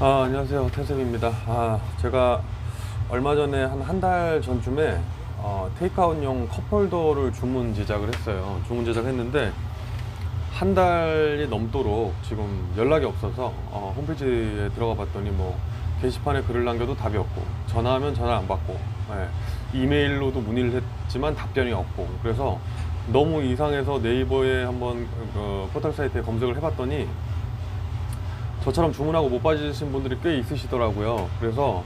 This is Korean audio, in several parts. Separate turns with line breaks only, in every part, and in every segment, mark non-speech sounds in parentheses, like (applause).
아, 안녕하세요. 태섭입니다. 아, 제가 얼마 전에 한 한 달 전쯤에 어, 테이크아웃용 컵홀더를 주문 제작을 했어요. 주문 제작했는데 한 달이 넘도록 지금 연락이 없어서 어, 홈페이지에 들어가 봤더니 뭐 게시판에 글을 남겨도 답이 없고 전화하면 전화 안 받고 예, 이메일로도 문의를 했지만 답변이 없고 그래서 너무 이상해서 네이버에 한번 어, 포털 사이트에 검색을 해봤더니 저처럼 주문하고 못 받으신 분들이 꽤 있으시더라고요. 그래서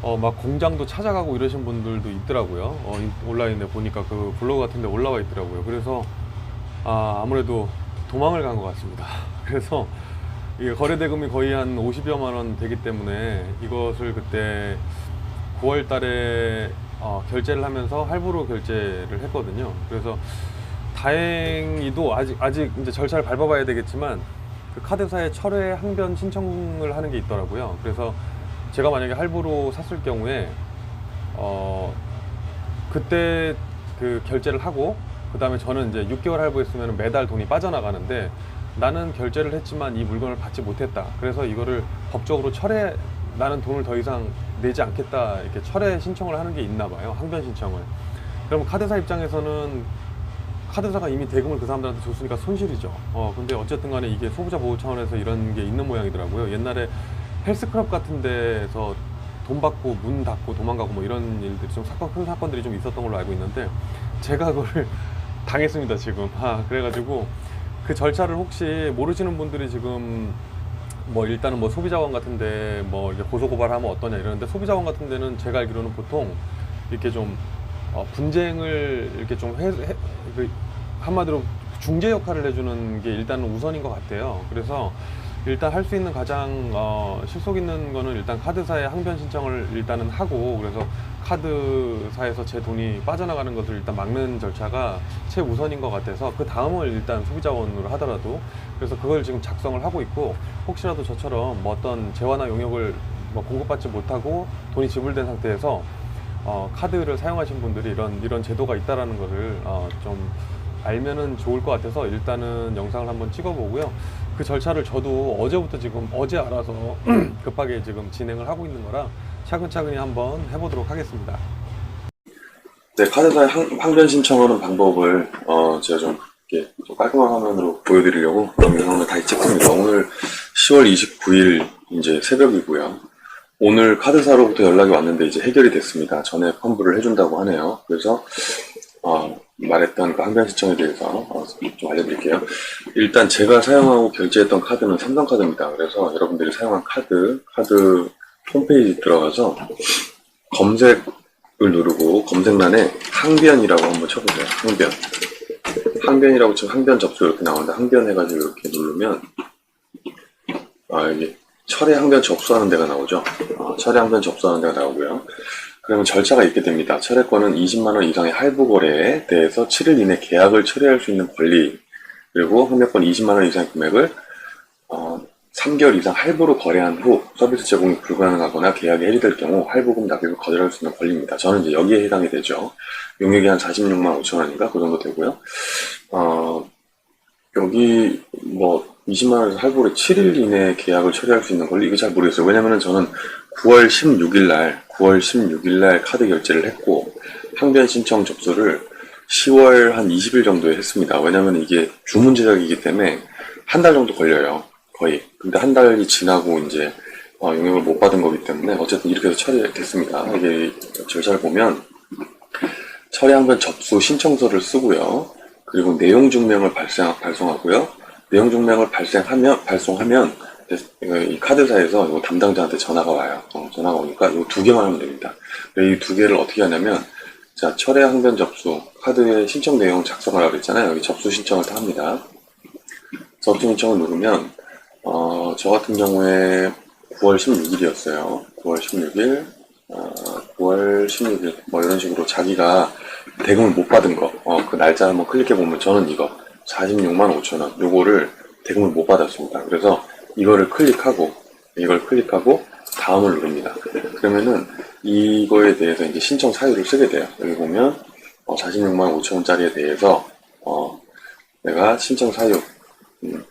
어, 막 공장도 찾아가고 이러신 분들도 있더라고요. 어, 인- 온라인에 보니까 그 블로그 같은 데 올라와 있더라고요. 그래서 아, 아무래도 도망을 간 것 같습니다. (laughs) 그래서 이게 거래 대금이 거의 한 50여만 원 되기 때문에 이것을 그때 9월 달에 어, 결제를 하면서 할부로 결제를 했거든요. 그래서 다행히도 아직 아직 이제 절차를 밟아봐야 되겠지만 그 카드사에 철회 항변 신청을 하는 게 있더라고요. 그래서 제가 만약에 할부로 샀을 경우에 어 그때 그 결제를 하고 그 다음에 저는 이제 6개월 할부했으면 매달 돈이 빠져나가는데 나는 결제를 했지만 이 물건을 받지 못했다. 그래서 이거를 법적으로 철회 나는 돈을 더 이상 내지 않겠다 이렇게 철회 신청을 하는 게 있나 봐요. 항변 신청을. 그럼 카드사 입장에서는 카드사가 이미 대금을 그 사람들한테 줬으니까 손실이죠. 어, 근데 어쨌든 간에 이게 소비자 보호 차원에서 이런 게 있는 모양이더라고요. 옛날에 헬스클럽 같은 데서 돈 받고 문 닫고 도망가고 뭐 이런 일들이 좀 사건, 큰 사건들이 좀 있었던 걸로 알고 있는데 제가 그거를 (laughs) 당했습니다, 지금. 아, 그래가지고 그 절차를 혹시 모르시는 분들이 지금 뭐 일단은 뭐 소비자원 같은데 뭐 이렇게 고소 고발하면 어떠냐 이러는데 소비자원 같은 데는 제가 알기로는 보통 이렇게 좀 어, 분쟁을 이렇게 좀 해, 해- 그 한마디로 중재 역할을 해주는 게 일단은 우선인 것 같아요. 그래서 일단 할 수 있는 가장 어, 실속 있는 거는 일단 카드사에 항변 신청을 일단은 하고 그래서 카드사에서 제 돈이 빠져나가는 것을 일단 막는 절차가 최우선인 것 같아서 그 다음을 일단 소비자원으로 하더라도 그래서 그걸 지금 작성을 하고 있고 혹시라도 저처럼 뭐 어떤 재화나 용역을 뭐 공급받지 못하고 돈이 지불된 상태에서 어, 카드를 사용하신 분들이 이런 이런 제도가 있다라는 것을 어, 좀 알면은 좋을 것 같아서 일단은 영상을 한번 찍어보고요. 그 절차를 저도 어제부터 지금 어제 알아서 (clears throat) 급하게 지금 진행을 하고 있는 거라 차근차근히 한번 해보도록 하겠습니다.
네, 카드사의 항, 항변 신청하는 방법을 어, 제가 좀, 이렇게 좀 깔끔한 화면으로 보여드리려고 영상을 다시 찍습니다. 오늘 10월 29일 이제 새벽이고요. 오늘 카드사로부터 연락이 왔는데 이제 해결이 됐습니다. 전에 환불을 해준다고 하네요. 그래서 어, 말했던 그 항변 신청에 대해서 어, 좀 알려드릴게요. 일단 제가 사용하고 결제했던 카드는 삼성카드입니다. 그래서 여러분들이 사용한 카드, 카드 홈페이지 들어가서 검색 을 누르고 검색란에 항변이라고 한번 쳐보세요. 항변. 항변이라고 치면 항변 접수 이렇게 나오는데 항변 해가지고 이렇게 누르면 아 여기 철회 항변 접수하는 데가 나오죠. 어, 철회 항변 접수하는 데가 나오고요. 그러면 절차가 있게 됩니다. 철회권은 20만 원 이상의 할부 거래에 대해서 7일 이내 계약을 철회할 수 있는 권리 그리고 항변권 20만 원 이상의 금액을 어, 3개월 이상 할부로 거래한 후 서비스 제공이 불가능하거나 계약이 해지될 경우 할부금 납입을 거절할 수 있는 권리입니다. 저는 이제 여기에 해당이 되죠. 용역이 한 46만 5천 원인가 그 정도 되고요. 어, 여기 뭐 20만 원에서 할부로 7일 이내에 계약을 처리할 수 있는 권리 이거 잘 모르겠어요. 왜냐면은 저는 9월 16일 날 9월 16일 날 카드 결제를 했고 항변 신청 접수를 10월 한 20일 정도에 했습니다. 왜냐면 이게 주문 제작이기 때문에 한 달 정도 걸려요. 거의. 근데 한 달이 지나고 이제 어, 용역을 못 받은 거기 때문에 어쨌든 이렇게 해서 처리됐습니다. 이게 절차를 보면 처리 항변 접수 신청서를 쓰고요. 그리고 내용 증명을 발생, 발송하고요. 내용 증명을 발생하면 발송하면 이 카드사에서 이 담당자한테 전화가 와요. 어, 전화가 오니까 이 두 개만 하면 됩니다. 이 두 개를 어떻게 하냐면 자 철회 항변 접수 카드의 신청 내용 작성하라고 했잖아요. 여기 접수 신청을 다 합니다. 접수 신청을 누르면 어, 저 같은 경우에 9월 16일이었어요. 9월 16일, 어, 9월 16일, 뭐 이런 식으로 자기가 대금을 못 받은 거, 어, 그 날짜 한번 클릭해 보면 저는 이거 46만 5천 원, 요거를 대금을 못 받았습니다. 그래서 이거를 클릭하고, 이걸 클릭하고 다음을 누릅니다. 그러면은 이거에 대해서 이제 신청 사유를 쓰게 돼요. 여기 보면 어, 46만 5천 원짜리에 대해서 어, 내가 신청 사유 음,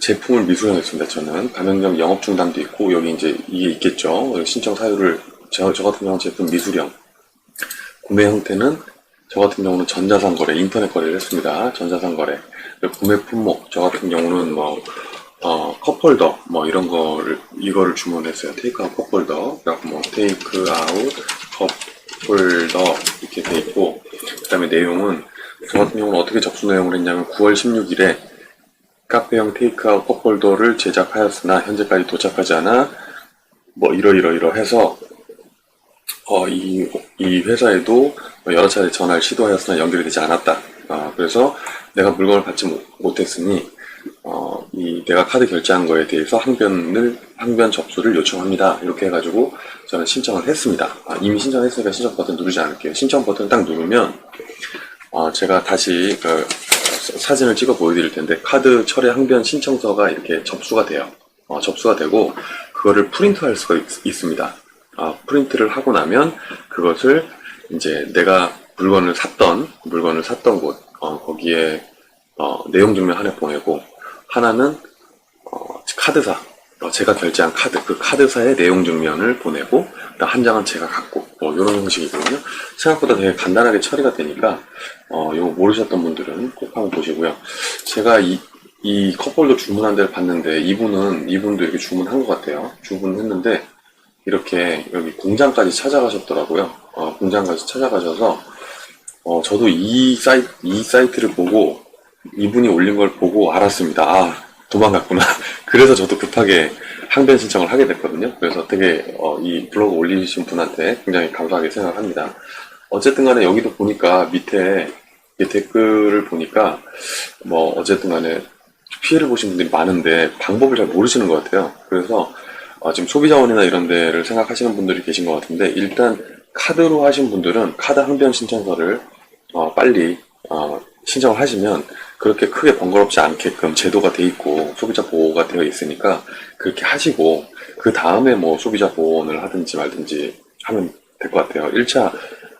제품을 미수령했습니다. 저는 가맹점 영업 중단도 있고 여기 이제 이게 있겠죠. 신청 사유를 저, 저 같은 경우는 제품 미수령. 구매 형태는 저 같은 경우는 전자상 거래, 인터넷 거래를 했습니다. 전자상 거래. 그리고 구매 품목, 저 같은 경우는 뭐, 어, 컵홀더, 뭐, 이런 거를, 이거를 주문했어요. 테이크아웃 컵홀더. 그래갖고 뭐, 테이크아웃 컵홀더, 이렇게 돼 있고, 그 다음에 내용은, 저 같은 경우는 어떻게 접수 내용을 했냐면, 9월 16일에 카페형 테이크아웃 컵홀더를 제작하였으나, 현재까지 도착하지 않아, 뭐, 이러이러이러 해서, 어, 이, 이 회사에도 여러 차례 전화를 시도하였으나 연결이 되지 않았다. 어, 그래서 내가 물건을 받지 못- 못했으니, 어, 이 내가 카드 결제한 거에 대해서 항변을, 항변 접수를 요청합니다. 이렇게 해가지고 저는 신청을 했습니다. 아, 이미 신청했으니까 신청 버튼 누르지 않을게요. 신청 버튼 딱 누르면, 어, 제가 다시 그 사- 사진을 찍어 보여드릴 텐데, 카드 철회 항변 신청서가 이렇게 접수가 돼요. 어, 접수가 되고, 그거를 프린트할 수가 있, 습니다 아, 프린트를 하고 나면 그것을 이제 내가 물건을 샀던 물건을 샀던 곳 어, 거기에 어, 내용 증명 하나 보내고 하나는 어, 카드사 어, 제가 결제한 카드 그 카드사의 내용 증명을 보내고 한 장은 제가 갖고 뭐 이런 형식이거든요. 생각보다 되게 간단하게 처리가 되니까 어, 이거 모르셨던 분들은 꼭 한번 보시고요. 제가 이 이 컵홀더 주문한 데를 봤는데 이분은 이분도 이렇게 주문한 것 같아요. 주문했는데 이렇게 여기 공장까지 찾아가셨더라고요. 어, 공장까지 찾아가셔서 어, 저도 이 사이트 이 사이트를 보고 이분이 올린 걸 보고 알았습니다. 아 도망갔구나. (laughs) 그래서 저도 급하게 항변 신청을 하게 됐거든요. 그래서 되게 어, 이 블로그 올리신 분한테 굉장히 감사하게 생각합니다. 어쨌든 간에 여기도 보니까 밑에 이 댓글을 보니까 뭐 어쨌든 간에 피해를 보신 분들이 많은데 방법을 잘 모르시는 것 같아요. 그래서 어, 지금 소비자원이나 이런 데를 생각하시는 분들이 계신 것 같은데 일단 카드로 하신 분들은 카드 항변 신청서를 어, 빨리 어, 신청을 하시면 그렇게 크게 번거롭지 않게끔 제도가 돼 있고 소비자 보호가 되어 있으니까 그렇게 하시고 그 다음에 뭐 소비자 보호원을 하든지 말든지 하면 될 것 같아요. 1차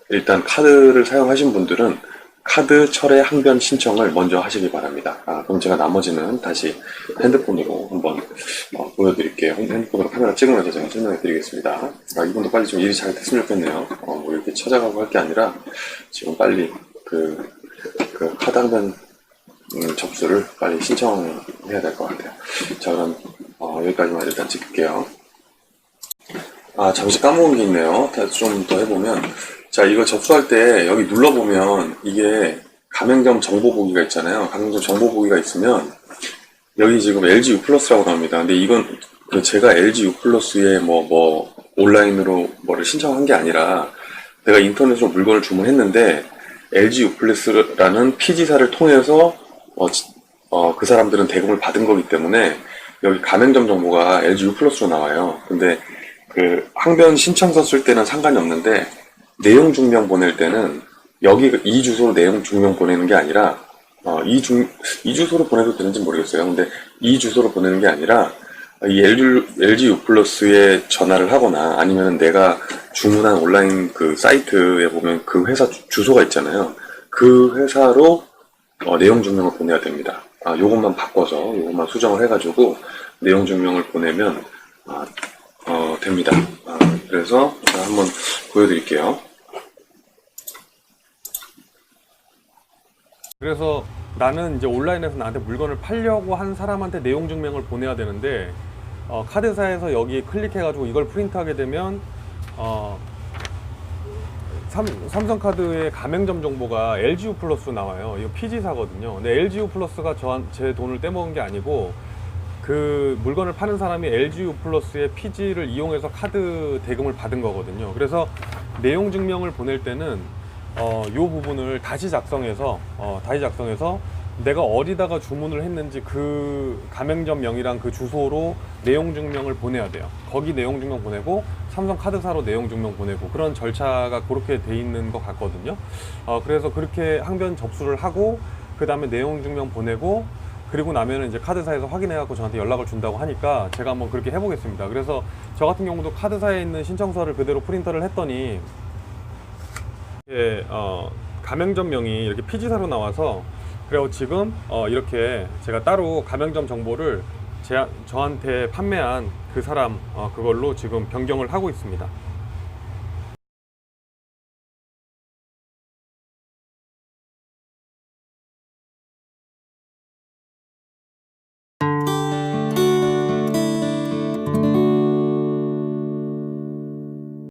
일단 카드를 사용하신 분들은 카드 철회 항변 신청을 먼저 하시기 바랍니다. 아, 그럼 제가 나머지는 다시 핸드폰으로 한번 어, 보여드릴게요. 핸드폰으로 카메라 찍으면서 제가 설명해 드리겠습니다. 아, 이분도 빨리 좀 일이 잘 됐으면 좋겠네요. 어, 뭐 이렇게 찾아가고 할 게 아니라 지금 빨리 그, 그 항변 음, 접수를 빨리 신청해야 될 것 같아요. 자, 그럼 어, 여기까지만 일단 찍을게요. 아, 잠시 까먹은 게 있네요. 좀 더 해보면. 자, 이거 접수할 때 여기 눌러보면 이게 가맹점 정보 보기가 있잖아요. 가맹점 정보 보기가 있으면 여기 지금 LG U 플러스라고 나옵니다. 근데 이건 그 제가 LG U 플러스에 뭐, 뭐, 온라인으로 뭐를 신청한 게 아니라 내가 인터넷으로 물건을 주문했는데 LG U 플러스라는 피지사를 통해서 어, 지- 어, 그 사람들은 대금을 받은 거기 때문에 여기 가맹점 정보가 LG U 플러스로 나와요. 근데 그 항변 신청서 쓸 때는 상관이 없는데 내용 증명 보낼 때는 여기 이 주소로 내용 증명 보내는 게 아니라 어, 이, 중, 이 주소로 보내도 되는지 모르겠어요. 근데 이 주소로 보내는 게 아니라 이 LG, LG U 플러스에 전화를 하거나 아니면 내가 주문한 온라인 그 사이트에 보면 그 회사 주- 주소가 있잖아요. 그 회사로 어, 내용 증명을 보내야 됩니다. 아, 요것만 바꿔서 요것만 수정을 해가지고 내용 증명을 보내면 아, 어, 됩니다. 아, 그래서 제가 한번 보여드릴게요.
그래서 나는 이제 온라인에서 나한테 물건을 팔려고 한 사람한테 내용 증명을 보내야 되는데 어, 카드사에서 여기 클릭해가지고 이걸 프린트하게 되면 어, 삼, 삼성카드의 가맹점 정보가 LGU 플러스로 나와요. 이거 PG사거든요. 근데 LGU 플러스가 저한, 제 돈을 떼먹은 게 아니고 그 물건을 파는 사람이 LGU 플러스의 PG를 이용해서 카드 대금을 받은 거거든요. 그래서 내용 증명을 보낼 때는 어, 요 부분을 다시 작성해서 어, 다시 작성해서 내가 어디다가 주문을 했는지 그 가맹점 명이랑 그 주소로 내용 증명을 보내야 돼요. 거기 내용 증명 보내고 삼성 카드사로 내용 증명 보내고 그런 절차가 그렇게 돼 있는 것 같거든요. 어, 그래서 그렇게 항변 접수를 하고 그 다음에 내용 증명 보내고 그리고 나면은 이제 카드사에서 확인해갖고 저한테 연락을 준다고 하니까 제가 한번 그렇게 해보겠습니다. 그래서 저 같은 경우도 카드사에 있는 신청서를 그대로 프린터를 했더니 예, 어, 가맹점명이 이렇게 피지사로 나와서 그리고 지금 어, 이렇게 제가 따로 가맹점 정보를 제, 저한테 판매한 그 사람 어, 그걸로 지금 변경을 하고 있습니다.